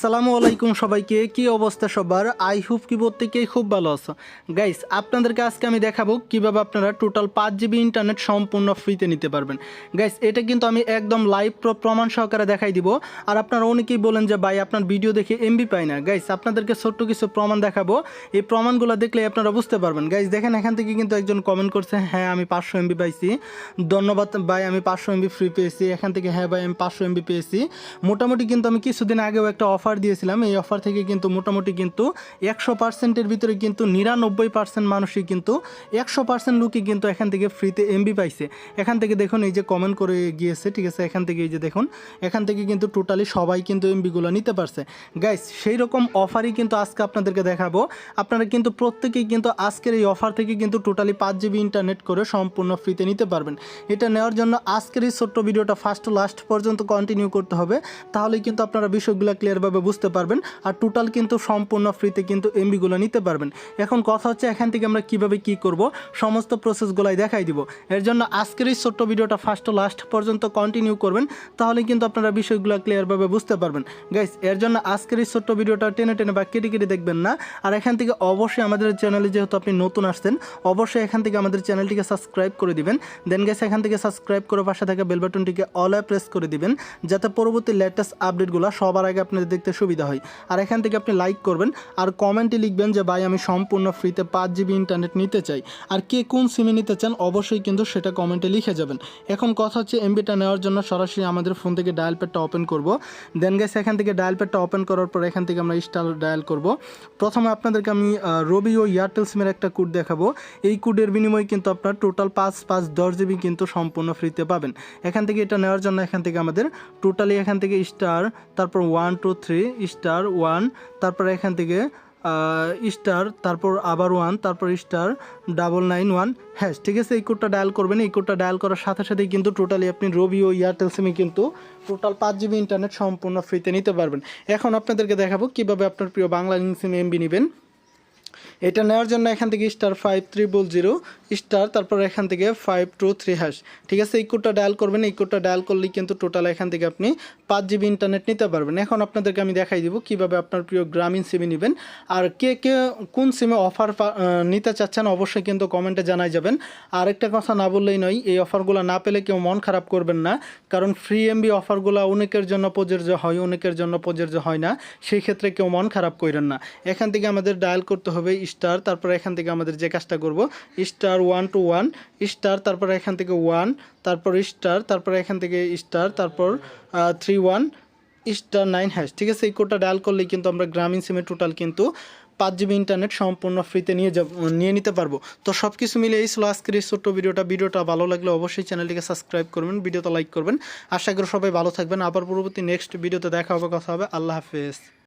আসসালামু আলাইকুম সবাইকে, কি অবস্থা সবার? আই হোপ কি প্রত্যেকেই খুব ভালো আছো। গাইস আপনাদেরকে আজকে আমি দেখাবো কীভাবে আপনারা টোটাল পাঁচ জিবি ইন্টারনেট সম্পূর্ণ ফ্রিতে নিতে পারবেন। গাইস এটা কিন্তু আমি একদম লাইভ প্রমাণ সহকারে দেখাই দিব। আর আপনারা অনেকেই বলেন যে, ভাই, আপনার ভিডিও দেখে এমবি পাই না। গাইস আপনাদেরকে ছোট্ট কিছু প্রমাণ দেখাবো। এই প্রমাণগুলো দেখলে আপনারা বুঝতে পারবেন। গাইস দেখেন, এখান থেকে কিন্তু একজন কমেন্ট করছে হ্যাঁ আমি পাঁচশো এমবি পাইছি। ধন্যবাদ, ভাই, আমি পাঁচশো এমবি ফ্রি পেয়েছি। এখান থেকে হ্যাঁ ভাই, আমি পাঁচশো এমবি পেয়েছি। মোটামুটি কিন্তু আমি কিছুদিন আগেও একটা অফার দিয়েছিলাম, এই অফার থেকে কিন্তু মোটামুটি কিন্তু একশো পার্সেন্টের ভিতরে কিন্তু নিরানব্বই পার্সেন্ট মানুষই কিন্তু একশো পার্সেন্ট লোকই কিন্তু এখান থেকে ফ্রিতে এমবি পাইছে। এখান থেকে দেখুন, এই যে কমেন্ট করে গিয়েছে, ঠিক আছে? এখান থেকে এই যে দেখুন, এখান থেকে কিন্তু টোটালি সবাই কিন্তু এমবিগুলো নিতে পারছে। গাইস সেই রকম অফারই কিন্তু আজকে আপনাদেরকে দেখাবো। আপনারা কিন্তু প্রত্যেকেই কিন্তু আজকের এই অফার থেকে কিন্তু টোটালি পাঁচ জিবি ইন্টারনেট করে সম্পূর্ণ ফ্রিতে নিতে পারবেন। এটা নেওয়ার জন্য আজকের এই ছোট্ট ভিডিওটা ফার্স্ট টু লাস্ট পর্যন্ত কন্টিনিউ করতে হবে। তাহলেই কিন্তু আপনারা বিষয়গুলো ক্লিয়ারভাবে বুঝতে পারবেন আর টোটাল কিন্তু সম্পূর্ণ ফ্রিতে কিন্তু এমবিগুলো নিতে পারবেন। এখন কথা হচ্ছে এখান থেকে আমরা কীভাবে কি করব, সমস্ত প্রসেসগুলাই দেখাই দিব। এর জন্য আজকের এই ছোট্ট ভিডিওটা ফার্স্ট টু লাস্ট পর্যন্ত কন্টিনিউ করবেন, তাহলে কিন্তু আপনারা বিষয়গুলো ক্লিয়ারভাবে বুঝতে পারবেন। গাইস এর জন্য আজকের এই ছোট্ট ভিডিওটা টেনে টেনে বা কেটে কেটে দেখবেন না। আর এখান থেকে অবশ্যই আমাদের চ্যানেলে যেহেতু আপনি নতুন আসছেন, অবশ্যই এখান থেকে আমাদের চ্যানেলটিকে সাবস্ক্রাইব করে দিবেন। দেন গেছে এখান থেকে সাবস্ক্রাইব করে পাশে থাকা বেল বাটনটিকে অল প্রেস করে দিবেন, যাতে পরবর্তী লেটেস্ট আপডেটগুলো সবার আগে আপনাদের দেখতে সুবিধা হয়। আর এখান থেকে আপনি লাইক করবেন আর কমেন্টে লিখবেন যে, ভাই, আমি সম্পূর্ণ ফ্রিতে পাঁচ জিবি ইন্টারনেট নিতে চাই। আর কে কোন সিমে নিতে চান, অবশ্যই কিন্তু সেটা কমেন্টে লিখে যাবেন। এখন কথা হচ্ছে এমবিটা নেওয়ার জন্য সরাসরি আমাদের ফোন থেকে ডায়াল প্যাডটা ওপেন করব। দেন গেছে এখান থেকে ডায়াল প্যাডটা ওপেন করার পর এখান থেকে আমরা স্টার ডায়াল করব। প্রথমে আপনাদেরকে আমি রবি ও এয়ারটেল সিমের একটা কোড দেখাবো। এই কোডের বিনিময়ে কিন্তু আপনার টোটাল পাঁচ পাঁচ, দশ জিবি কিন্তু সম্পূর্ণ ফ্রিতে পাবেন। এখান থেকে এটা নেওয়ার জন্য এখান থেকে আমাদের টোটালি এখান থেকে স্টার তারপর one two three star one তারপর এখান থেকে স্টার তারপর আবার ওয়ান তারপর স্টার ডাবল নাইন ওয়ান হ্যাঁ ঠিক আছে, এই কোডটা ডায়াল করবেন। এই কোডটা ডায়াল করার সাথে সাথেই কিন্তু টোটালি আপনি রবি ও এয়ারটেল সিমে কিন্তু টোটাল পাঁচ জিবি ইন্টারনেট সম্পূর্ণ ফ্রিতে নিতে পারবেন। এখন আপনাদেরকে দেখাবো কীভাবে আপনার প্রিয় বাংলা সিমে এমবি নেবেন। এটা নেওয়ার জন্য এখান থেকে star five triple zero star তারপর এখান থেকে ফাইভ টু থ্রি হ্যাশ ঠিক আছে? এই কোডটা ডায়াল করবেন, এই কোডটা ডায়াল করলেই কিন্তু টোটাল এখান থেকে আপনি পাঁচ জিবি ইন্টারনেট নিতে পারবেন। এখন আপনাদেরকে আমি দেখাই দিব কীভাবে আপনার প্রিয় গ্রামীণ সিমে নেবেন। আর কে কে, কোন সিমে অফার নিতে চাচ্ছেন অবশ্যই কিন্তু কমেন্টে জানাই যাবেন। আর একটা কথা না বললেই নয়, এই অফারগুলো না পেলে কেউ মন খারাপ করবেন না, কারণ ফ্রি এমবি অফারগুলো অনেকের জন্য প্রযোজ্য হয়, অনেকের জন্য প্রযোজ্য হয় না, সেই ক্ষেত্রে কেউ মন খারাপ করেন না। এখান থেকে আমাদের ডায়াল করতে হবে স্টার তারপর এখান থেকে আমাদের যে কাজটা করব star one two one star তারপর এখান থেকে ওয়ান তারপর স্টার তারপর এখান থেকে স্টার তারপর three one star nine hash ঠিক আছে? এই কোডটা ডায়াল করলেই কিন্তু আমরা গ্রামীণ সিমে টোটাল কিন্তু পাঁচ জিবি ইন্টারনেট সম্পূর্ণ ফ্রিতে নিয়ে যাব, নিয়ে নিতে পারব। তো সব কিছু মিলে এই ছিল আজকের এই ছোট্ট ভিডিওটা। ভিডিওটা ভালো লাগলে অবশ্যই চ্যানেলটিকে সাবস্ক্রাইব করবেন ভিডিওটা লাইক করবেন। আশা করি সবাই ভালো থাকবেন। আবার পরবর্তী নেক্সট ভিডিওতে দেখা হবে, কথা হবে। আল্লাহ হাফেজ।